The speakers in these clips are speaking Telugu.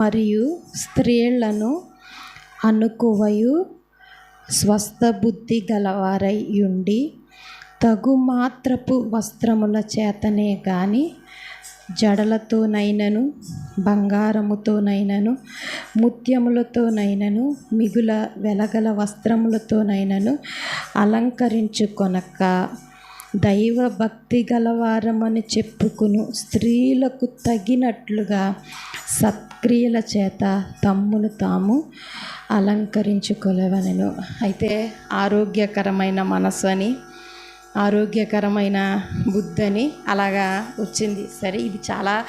మరియు స్త్రీలను అనుకువయు స్వస్థ బుద్ధి గలవారై ఉండి తగు మాత్రపు వస్త్రముల చేతనే గాని జడలతోనైనను బంగారముతోనైనను ముత్యములతోనైనను మిగుల వెలగల వస్త్రములతోనైనను అలంకరించుకొనక దైవ భక్తి గలవారమని చెప్పుకును. స్త్రీలకు తగినట్లుగా సత్క్రియల చేత తమ్మును తాము అలంకరించుకోలేవనను. అయితే ఆరోగ్యకరమైన మనసు అని ఆరోగ్యకరమైన బుద్ధి అని అలాగా వచ్చింది. సరే ఇది చాలా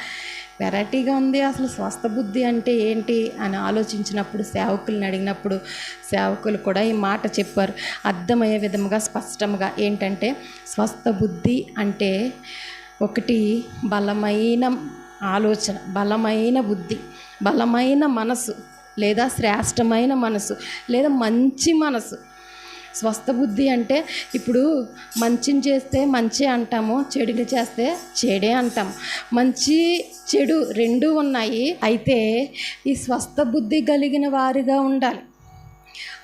వెరైటీగా ఉంది. అసలు స్వస్థ బుద్ధి అంటే ఏంటి అని ఆలోచించినప్పుడు సేవకుల్ని అడిగినప్పుడు సేవకులు కూడా ఈ మాట చెప్పారు. అర్థమయ్యే విధముగా స్పష్టంగా ఏంటంటే స్వస్థ బుద్ధి అంటే ఒకటి బలమైన ఆలోచన బలమైన బుద్ధి బలమైన మనసు లేదా శ్రేష్టమైన మనసు లేదా మంచి మనసు. స్వస్థ బుద్ధి అంటే ఇప్పుడు మంచిని చేస్తే మంచి అంటాము చెడుని చేస్తే చెడే అంటాము. మంచి చెడు రెండు ఉన్నాయి. అయితే ఈ స్వస్థ బుద్ధి కలిగిన వారిగా ఉండాలి.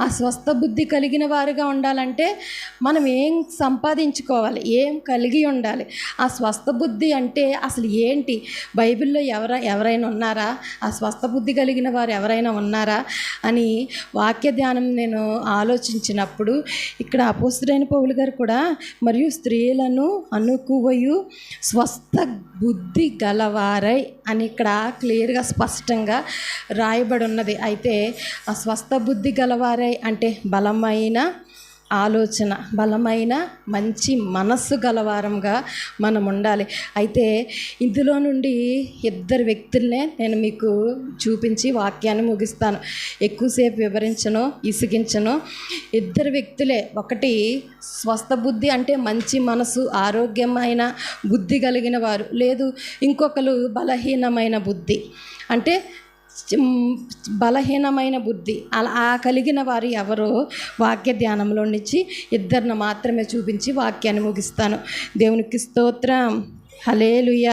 ఆ స్వస్థ బుద్ధి కలిగిన వారుగా ఉండాలంటే మనం ఏం సంపాదించుకోవాలి? ఏం కలిగి ఉండాలి? ఆ స్వస్థ బుద్ధి అంటే అసలు ఏంటి? బైబిల్లో ఎవర ఎవరైనా ఉన్నారా? ఆ స్వస్థ బుద్ధి కలిగిన వారు ఎవరైనా ఉన్నారా? అని వాక్య ధ్యానం నేను ఆలోచించినప్పుడు ఇక్కడ అపోస్తుడైన పౌలు గారు కూడా మరియు స్త్రీలను అనుకువయు స్వస్థ బుద్ధి గలవారై అని ఇక్కడ క్లియర్గా స్పష్టంగా రాయబడి ఉన్నది. అయితే ఆ స్వస్థ బుద్ధి గలవారు అంటే బలమైన ఆలోచన బలమైన మంచి మనస్సు గలవారంగా మనం ఉండాలి. అయితే ఇందులో నుండి ఇద్దరు వ్యక్తులనే నేను మీకు చూపించి వాక్యాన్ని ముగిస్తాను. ఎక్కువసేపు వివరించను ఇసిగించను ఇద్దరు వ్యక్తులే ఒకటి స్వస్థ బుద్ధి అంటే మంచి మనసు ఆరోగ్యమైన బుద్ధి కలిగిన వారు. లేదు ఇంకొకరు బలహీనమైన బుద్ధి. అంటే బలహీనమైన బుద్ధి. అలా ఆ కలిగిన వారు ఎవరో వాక్య ధ్యానంలో నుంచి ఇద్దరిని మాత్రమే చూపించి వాక్యాన్ని ముగిస్తాను. దేవునికి స్తోత్రం. హలేలుయ